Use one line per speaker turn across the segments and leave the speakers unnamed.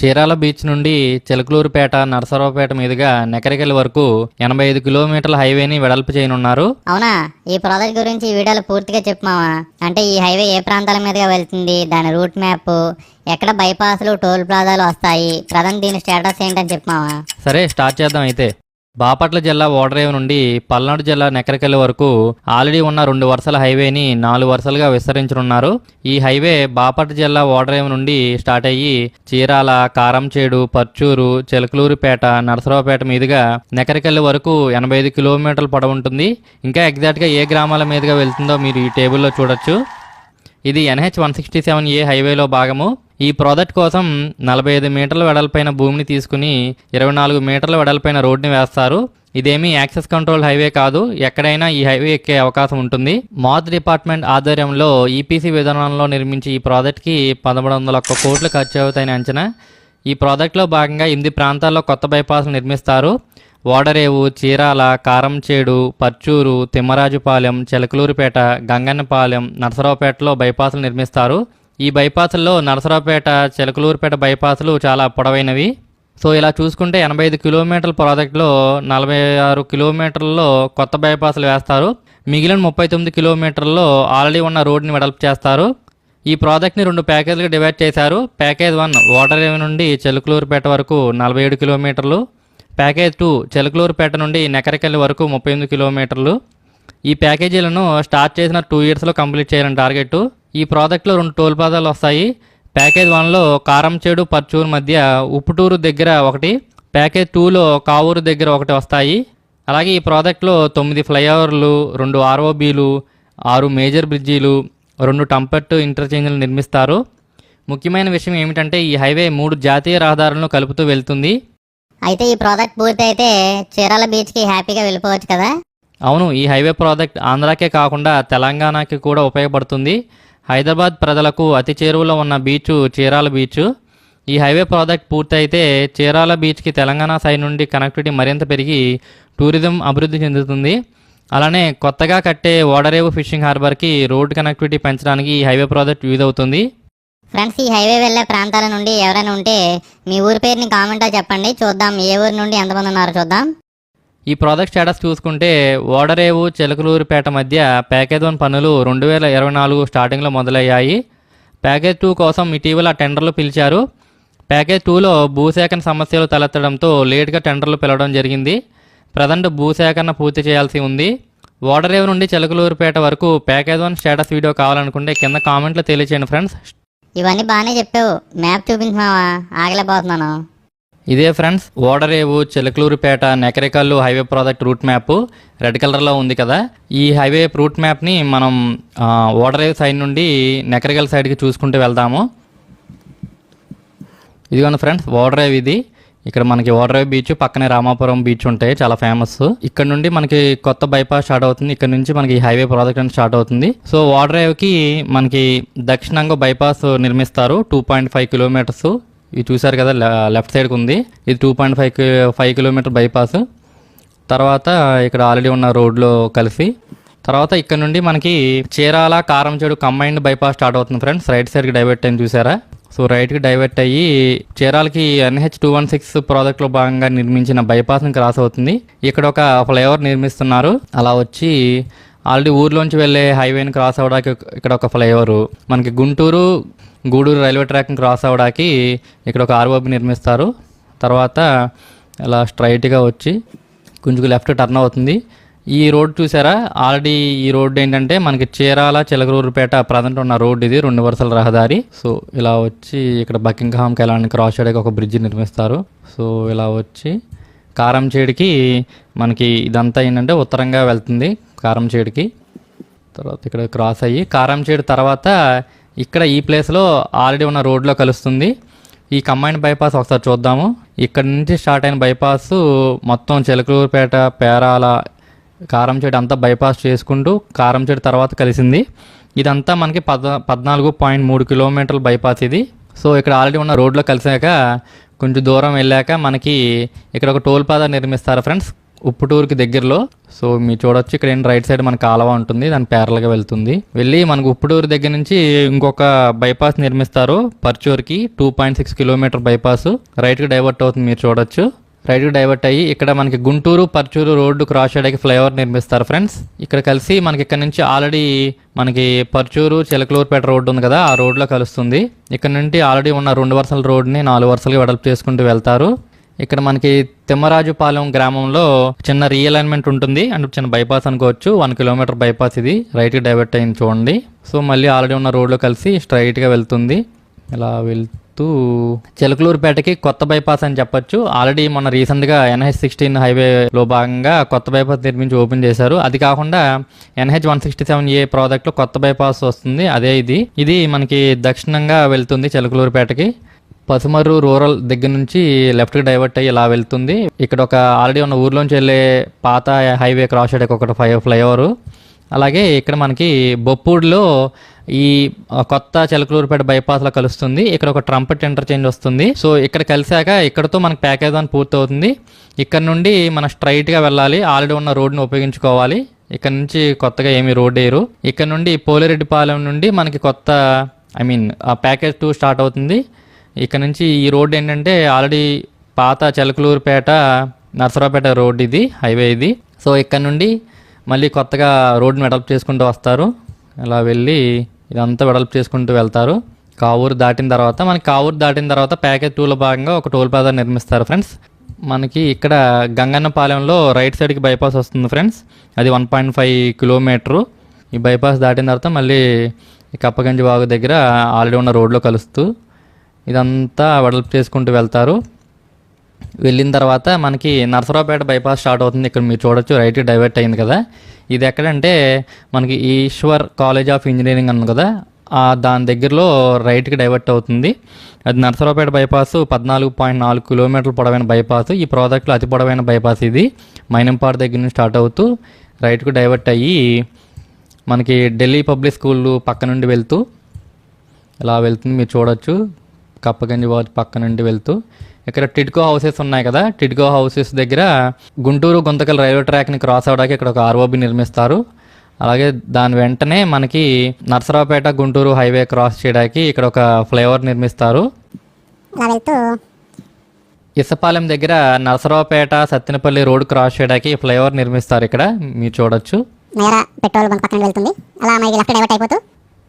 Chirala beach నుండి చిలకలూరుపేట నరసరావుపేట మీదుగా నెకరికల్ వరకు ఎనభై ఐదు కిలోమీటర్ల హైవేని వెడల్పు చేయనున్నారు.
అవునా? ఈ ప్రాజెక్ట్ గురించి ఈ వీడియోలో పూర్తిగా చెప్పమావా అంటే ఈ హైవే ఏ ప్రాంతాల మీదుగా వెళ్తుంది? దాని రూట్ మ్యాప్ ఎక్కడ బైపాస్లు టోల్ ప్లాజాలు వస్తాయి? ప్రధాన దీని స్టేటస్ ఏంటని చెప్పమావా
సరే స్టార్ట్ చేద్దాం అయితే. బాపట్ల జిల్లా ఓడరేవు నుండి పల్నాడు జిల్లా నెకరికల్ వరకు ఆల్రెడీ ఉన్న రెండు వరుసల హైవేని నాలుగు వరుసలుగా విస్తరించనున్నారు. ఈ హైవే బాపట్ల జిల్లా ఓడరేవు నుండి స్టార్ట్ అయ్యి చీరాల కారంచేడు పర్చూరు చిలకలూరుపేట నరసరావుపేట మీదుగా నెకరికల్ వరకు ఎనభై ఐదు కిలోమీటర్ల పొడవుంటుంది ఇంకా ఎగ్జాక్ట్గా ఏ గ్రామాల మీదుగా వెళ్తుందో మీరు ఈ టేబుల్లో చూడొచ్చు. ఇది NH one sixty seven A హైవేలో భాగము. ఈ ప్రాజెక్ట్ కోసం నలభై ఐదు మీటర్ల వెడల్పైన భూమిని తీసుకుని ఇరవై నాలుగు మీటర్ల వెడల్పైన రోడ్డుని వేస్తారు. ఇదేమీ యాక్సెస్ కంట్రోల్ హైవే కాదు ఎక్కడైనా ఈ హైవే ఎక్కే అవకాశం ఉంటుంది. మాత్ డిపార్ట్మెంట్ ఆధ్వర్యంలో ఈపీసీ విధానంలో నిర్మించి ఈ ప్రాజెక్ట్కి పదమూడు వందల ఒక్క కోట్లు ఖర్చు అవుతాయని అంచనా. ఈ ప్రాజెక్టులో భాగంగా ఎనిమిది ప్రాంతాల్లో కొత్త బైపాస్లు నిర్మిస్తారు. ఓడరేవు చీరాల కారంచేడు పర్చూరు తిమ్మరాజుపాలెం చిలకలూరుపేట గంగన్నపాలెం నరసరావుపేటలో బైపాసులు నిర్మిస్తారు. ఈ బైపాసుల్లో నరసరావుపేట చిలకలూరుపేట బైపాసులు చాలా పొడవైనవి. సో ఇలా చూసుకుంటే ఎనభై ఐదు కిలోమీటర్ల ప్రాజెక్టులో నలభై ఆరు కిలోమీటర్లలో కొత్త బైపాసులు వేస్తారు. మిగిలిన ముప్పై తొమ్మిది కిలోమీటర్లలో ఆల్రెడీ ఉన్న రోడ్డుని వెడల్పు చేస్తారు. ఈ ప్రాజెక్ట్ని రెండు ప్యాకేజీలుగా డివైడ్ చేశారు. ప్యాకేజ్ వన్ ఓటరేవి నుండి చెలుకులూరుపేట వరకు నలభై ఏడు కిలోమీటర్లు. ప్యాకేజ్ టూ చెలకలూరుపేట నుండి నెకరికల్లి వరకు ముప్పై ఎనిమిది కిలోమీటర్లు. ఈ ప్యాకేజీలను స్టార్ట్ చేసిన టూ ఇయర్స్లో కంప్లీట్ చేయాలని టార్గెట్. ఈ ప్రాజెక్ట్లో రెండు టోల్ ప్లాజాలు వస్తాయి. ప్యాకేజ్ వన్లో కారంచేడు పర్చూరు మధ్య ఉప్పుటూరు దగ్గర ఒకటి ప్యాకేజ్ టూలో కావూరు దగ్గర ఒకటి వస్తాయి. అలాగే ఈ ప్రాజెక్ట్లో తొమ్మిది ఫ్లైఓవర్లు రెండు ఆర్ఓబీలు ఆరు మేజర్ బ్రిడ్జీలు రెండు టంపట్ ఇంటర్చేంజ్లు నిర్మిస్తారు. ముఖ్యమైన విషయం ఏమిటంటే ఈ హైవే మూడు జాతీయ రహదారులను కలుపుతూ వెళ్తుంది.
అయితే ఈ ప్రాజెక్ట్ పూర్తి అయితే చీరాల బీచ్కి హ్యాపీగా వెళ్ళిపోవచ్చు కదా?
అవును ఈ హైవే ప్రాజెక్ట్ ఆంధ్రాకే కాకుండా తెలంగాణకి కూడా ఉపయోగపడుతుంది. హైదరాబాద్ ప్రజలకు అతి చేరువలో ఉన్న బీచ్ చీరాల బీచ్ ఈ హైవే ప్రాజెక్ట్ పూర్తయితే చీరాల బీచ్కి తెలంగాణ సైడ్ నుండి కనెక్టివిటీ మరింత పెరిగి టూరిజం అభివృద్ధి చెందుతుంది. అలానే కొత్తగా కట్టే ఓడరేవు ఫిషింగ్ హార్బర్కి రోడ్ కనెక్టివిటీ పెంచడానికి ఈ హైవే ప్రాజెక్ట్ యూజ్ అవుతుంది.
ఫ్రెండ్స్ ఈ హైవే వెళ్ళే ప్రాంతాల నుండి ఎవరైనా ఉంటే మీ ఊరి పేరుని కామెంట్లో చెప్పండి. చూద్దాం ఏ ఊరి నుండి ఎంతమంది ఉన్నారో చూద్దాం.
ఈ ప్రాజెక్ట్ స్టేటస్ చూసుకుంటే ఓడరేవు చిలకలూరుపేట మధ్య ప్యాకేజ్ వన్ పనులు రెండు వేల ఇరవై నాలుగు స్టార్టింగ్లో మొదలయ్యాయి. ప్యాకేజ్ టూ కోసం ఇటీవల టెండర్లు పిలిచారు. ప్యాకేజ్ టూలో భూసేకరణ సమస్యలు తలెత్తడంతో లేట్గా టెండర్లు పిలవడం జరిగింది. ప్రజెంట్ భూసేకరణ పూర్తి చేయాల్సి ఉంది. ఓడరేవు నుండి చిలకలూరుపేట వరకు ప్యాకేజ్ వన్ స్టేటస్ వీడియో కావాలనుకుంటే కింద కామెంట్లో తెలియచేయండి ఫ్రెండ్స్.
ఇవన్నీ బాగానే చెప్పావు. మ్యాప్ చూపించమావా ఆగలేకపోతున్నాను.
ఇదే friends Odarevu Chilakaluripet Nekarikallu highway project route map. Red కలర్లో ఉంది కదా. ఈ హైవే రూట్ మ్యాప్ని మనం ఓడరేవు సైడ్ నుండి నెకరికల్ సైడ్కి చూసుకుంటూ వెళ్దాము ఇదిగోండి ఫ్రెండ్స్ ఓడరేవ్ ఇది. ఇక్కడ మనకి ఓడరేవ్ బీచ్ పక్కనే రామాపురం బీచ్ ఉంటాయి చాలా ఫేమస్ ఇక్కడ నుండి మనకి కొత్త బైపాస్ స్టార్ట్ అవుతుంది. ఇక్కడ నుంచి మనకి హైవే ప్రాజెక్ట్ అని స్టార్ట్ అవుతుంది. సో ఓడరేవ్ మనకి దక్షిణంగా బైపాస్ నిర్మిస్తారు. టూ పాయింట్ ఫైవ్ కిలోమీటర్స్ ఇది చూసారు కదా లెఫ్ట్ సైడ్కి ఉంది ఇది two point five five kilometre bypass తర్వాత ఇక్కడ ఆల్రెడీ ఉన్న రోడ్లో కలిసి. తర్వాత ఇక్కడ నుండి మనకి Chirala Karamchedu combined bypass start అవుతుంది ఫ్రెండ్స్ రైట్ సైడ్కి డైవర్ట్ అయింది చూసారా సో రైట్కి డైవర్ట్ అయ్యి చీరాలకి ఎన్హెచ్ టూ వన్ సిక్స్ ప్రాజెక్ట్లో భాగంగా నిర్మించిన బైపాస్ని క్రాస్ అవుతుంది. ఇక్కడ ఒక ఫ్లైఓవర్ నిర్మిస్తున్నారు. అలా వచ్చి ఆల్రెడీ ఊర్లోంచి వెళ్ళే హైవేని క్రాస్ అవ్వడానికి ఇక్కడ ఒక ఫ్లైఓవర్. మనకి గుంటూరు గూడూరు రైల్వే ట్రాక్ని క్రాస్ అవ్వడానికి ఇక్కడ ఒక ఆర్ఓబి నిర్మిస్తారు. తర్వాత ఇలా స్ట్రైట్గా వచ్చి కొంచెం లెఫ్ట్ టర్న్ అవుతుంది. ఈ రోడ్ చూసారా? ఆల్రెడీ ఈ రోడ్ ఏంటంటే మనకి చీరాల చిలకలూరుపేట ప్రజెంట్ ఉన్న రోడ్ ఇది రెండు వరుసల రహదారి. సో ఇలా వచ్చి ఇక్కడ బకింగ్హామ్ కెలాన్ని క్రాస్ చేయడానికి ఒక బ్రిడ్జ్ నిర్మిస్తారు. సో ఇలా వచ్చి కారంచేడికి మనకి ఇదంతా ఏంటంటే ఉత్తరంగా వెళ్తుంది కారంచేడికి. తర్వాత ఇక్కడ క్రాస్ అయ్యి కారంచేడు తర్వాత ఇక్కడ ఈ ప్లేస్లో ఆల్రెడీ ఉన్న రోడ్లో కలుస్తుంది. ఈ కంబైన్డ్ బైపాస్ ఒకసారి చూద్దాము. ఇక్కడ నుంచి స్టార్ట్ అయిన బైపాస్ మొత్తం చిలకలూరుపేట పేరాల కారంచేడు అంతా బైపాస్ చేసుకుంటూ కారంచేడు తర్వాత కలిసింది. ఇదంతా మనకి పద పద్నాలుగు పాయింట్ మూడు కిలోమీటర్ల బైపాస్ ఇది. సో ఇక్కడ ఆల్రెడీ ఉన్న రోడ్లో కలిసాక కొంచెం దూరం వెళ్ళాక మనకి ఇక్కడ ఒక టోల్ ప్లాజా నిర్మిస్తారు ఫ్రెండ్స్ ఉప్పుటూరుకి దగ్గరలో. సో మీరు చూడొచ్చు ఇక్కడ ఏంటి రైట్ సైడ్ మన కాలువ ఉంటుంది దాని పేరలుగా వెళ్తుంది. వెళ్ళి మనకు ఉప్పుటూరు దగ్గర నుంచి ఇంకొక బైపాస్ నిర్మిస్తారు పర్చూర్కి two point six kilometre bypass రైట్కి డైవర్ట్ అవుతుంది మీరు చూడొచ్చు. రైట్కి డైవర్ట్ అయ్యి ఇక్కడ మనకి గుంటూరు పర్చూరు రోడ్డు క్రాస్ చేయడానికి ఫ్లైఓవర్ నిర్మిస్తారు ఫ్రెండ్స్. ఇక్కడ కలిసి మనకి ఇక్కడ నుంచి ఆల్రెడీ మనకి పర్చూరు చిలకలూరుపేట రోడ్డు ఉంది కదా ఆ రోడ్లో కలుస్తుంది. ఇక్కడ నుండి ఆల్రెడీ ఉన్న రెండు వరుసల రోడ్ని నాలుగు వరుసలుగా వెడల్పు చేసుకుంటూ వెళ్తారు. ఇక్కడ మనకి తిమ్మరాజుపాలెం గ్రామంలో చిన్న రీఅలైన్మెంట్ ఉంటుంది. అంటే చిన్న బైపాస్ అనుకోవచ్చు. వన్ కిలోమీటర్ బైపాస్ ఇది. రైట్కి డైవర్ట్ అయింది చూడండి. సో మళ్ళీ ఆల్రెడీ ఉన్న రోడ్లో కలిసి స్ట్రైట్గా వెళ్తుంది. ఇలా వెళ్తూ చిలకలూరుపేటకి కొత్త బైపాస్ అని చెప్పొచ్చు. ఆల్రెడీ మొన్న రీసెంట్గా ఎన్హెచ్ సిక్స్టీన్ హైవేలో భాగంగా కొత్త బైపాస్ నిర్మించి ఓపెన్ చేశారు. అది కాకుండా NH one sixty seven A ప్రాజెక్ట్లో కొత్త బైపాస్ వస్తుంది. అదే ఇది. ఇది మనకి దక్షిణంగా వెళ్తుంది చిలకలూరుపేటకి. పసుమర్రు రూరల్ దగ్గర నుంచి లెఫ్ట్కి డైవర్ట్ అయ్యి ఇలా వెళ్తుంది. ఇక్కడ ఒక ఆల్రెడీ ఉన్న ఊర్లోంచి వెళ్ళే పాత హైవే క్రాస్ చేయడానికి ఒకటి ఫై ఫ్లైఓవర్ అలాగే ఇక్కడ మనకి బొప్పూడిలో ఈ కొత్త చిలకలూరుపేట బైపాస్లో కలుస్తుంది. ఇక్కడ ఒక ట్రంపెట్ ఇంటర్చేంజ్ వస్తుంది. సో ఇక్కడ కలిసాక ఇక్కడతో మనకి ప్యాకేజ్ అని పూర్తి అవుతుంది ఇక్కడ నుండి మనం స్ట్రైట్గా వెళ్ళాలి. ఆల్రెడీ ఉన్న రోడ్ని ఉపయోగించుకోవాలి. ఇక్కడ నుంచి కొత్తగా ఏమీ రోడ్ వేయరు. ఇక్కడ నుండి పోలిరెడ్డిపాలెం నుండి మనకి కొత్త ఐ మీన్ ఆ ప్యాకేజ్ టూ స్టార్ట్ అవుతుంది. ఇక్కడ నుంచి ఈ రోడ్ ఏంటంటే ఆల్రెడీ పాత చిలకలూరుపేట నర్సరావుపేట రోడ్ ఇది హైవే ఇది. సో ఇక్కడ నుండి మళ్ళీ కొత్తగా రోడ్ని వెడల్ప్ చేసుకుంటూ వస్తారు. అలా వెళ్ళి ఇదంతా వెడల్ప్ చేసుకుంటూ వెళ్తారు. కావూరు దాటిన తర్వాత మనకి కావూరు దాటిన తర్వాత ప్యాకేజ్ టూలో భాగంగా ఒక టోల్ ప్లాజా నిర్మిస్తారు ఫ్రెండ్స్. మనకి ఇక్కడ గంగన్నపాలెంలో రైట్ సైడ్కి బైపాస్ వస్తుంది ఫ్రెండ్స్. అది వన్ పాయింట్ ఫైవ్ కిలోమీటరు. ఈ బైపాస్ దాటిన తర్వాత మళ్ళీ కప్పగంజి వాగు దగ్గర ఆల్రెడీ ఉన్న రోడ్లో కలుస్తూ ఇదంతా వెడల్పు చేసుకుంటూ వెళ్తారు. వెళ్ళిన తర్వాత మనకి నరసరావుపేట బైపాస్ స్టార్ట్ అవుతుంది. ఇక్కడ మీరు చూడొచ్చు రైట్ డైవర్ట్ అయింది కదా. ఇది ఎక్కడంటే మనకి ఈశ్వర్ కాలేజ్ ఆఫ్ ఇంజనీరింగ్ అన్న కదా. ఆ దాని దగ్గరలో రైట్కి డైవర్ట్ అవుతుంది. అది నరసరావుపేట బైపాస్ పద్నాలుగు పాయింట్ నాలుగు కిలోమీటర్ల పొడవైన బైపాస్. ఈ ప్రాజెక్టులో అతి పొడవైన బైపాస్ ఇది. మైనంపాడు దగ్గర నుంచి స్టార్ట్ అవుతూ రైట్కు డైవర్ట్ అయ్యి మనకి ఢిల్లీ పబ్లిక్ స్కూల్ పక్క నుండి వెళ్తూ ఇలా వెళ్తుంది. మీరు చూడొచ్చు. కప్పగంజి వాచ్ పక్క నుండి వెళ్తూ ఇక్కడ టిడ్కో హౌసెస్ ఉన్నాయి కదా. టిడ్కో హౌసెస్ దగ్గర గుంటూరు గుంతకల్ రైల్వే ట్రాక్ని క్రాస్ అవడానికి ఇక్కడ ఒక ఆర్ఓబి నిర్మిస్తారు. అలాగే దాని వెంటనే మనకి నర్సరావుపేట గుంటూరు హైవే క్రాస్ చేయడానికి ఇక్కడ ఒక ఫ్లైఓవర్ నిర్మిస్తారు. ఇసపాలెం దగ్గర నరసరావుపేట సత్తెనపల్లి రోడ్ క్రాస్ చేయడానికి ఫ్లైఓవర్ నిర్మిస్తారు ఇక్కడ. మీరు చూడొచ్చు.
పెట్రోల్ బంక్ పక్కన వెళ్తుంది. అలా లెఫ్ట్ డైవర్ట్ అయిపోతూ.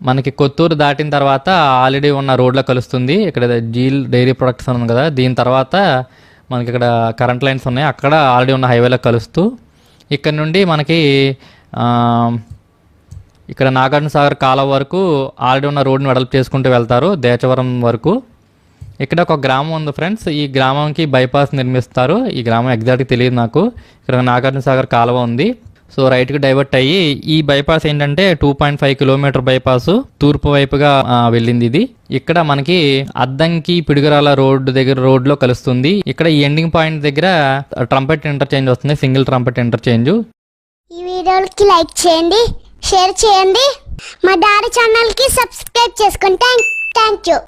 మనకి కొత్తూరు దాటిన తర్వాత ఆల్రెడీ ఉన్న రోడ్లో కలుస్తుంది. ఇక్కడ జీల్ డైరీ ప్రొడక్ట్స్ ఉంది కదా దీని తర్వాత మనకి ఇక్కడ కరెంట్ లైన్స్ ఉన్నాయి. అక్కడ ఆల్రెడీ ఉన్న హైవేలో కలుస్తూ ఇక్కడ నుండి మనకి ఇక్కడ నాగార్జున సాగర్ కాలువ వరకు ఆల్రెడీ ఉన్న రోడ్ని వెడల్పు చేసుకుంటూ వెళ్తారు దేచవరం వరకు. ఇక్కడ ఒక గ్రామం ఉంది ఫ్రెండ్స్. ఈ గ్రామంకి బైపాస్ నిర్మిస్తారు. ఈ గ్రామం ఎగ్జాక్ట్గా తెలియదు నాకు. ఇక్కడ నాగార్జున సాగర్ కాలువ ఉంది. సో రైట్కి డైవర్ట్ అయ్యి ఈ బైపాస్ ఏంటంటే two point five kilometre bypass తూర్పు వైపుగా వెళ్ళింది ఇది. ఇక్కడ మనకి అద్దంకి పిడుగురాల రోడ్డు దగ్గర రోడ్లో కలుస్తుంది. ఇక్కడ ఈ ఎండింగ్ పాయింట్ దగ్గర ట్రంపెట్ ఇంటర్చేంజ్ వస్తుంది సింగిల్ ట్రంపెట్ ఇంటర్చేంజ్.
ఈ వీడియోకి లైక్ చేయండి షేర్ చేయండి. మా డాడీ ఛానల్కి సబ్స్క్రైబ్ చేసుకోండి థ్యాంక్ థ్యాంక్ యూ.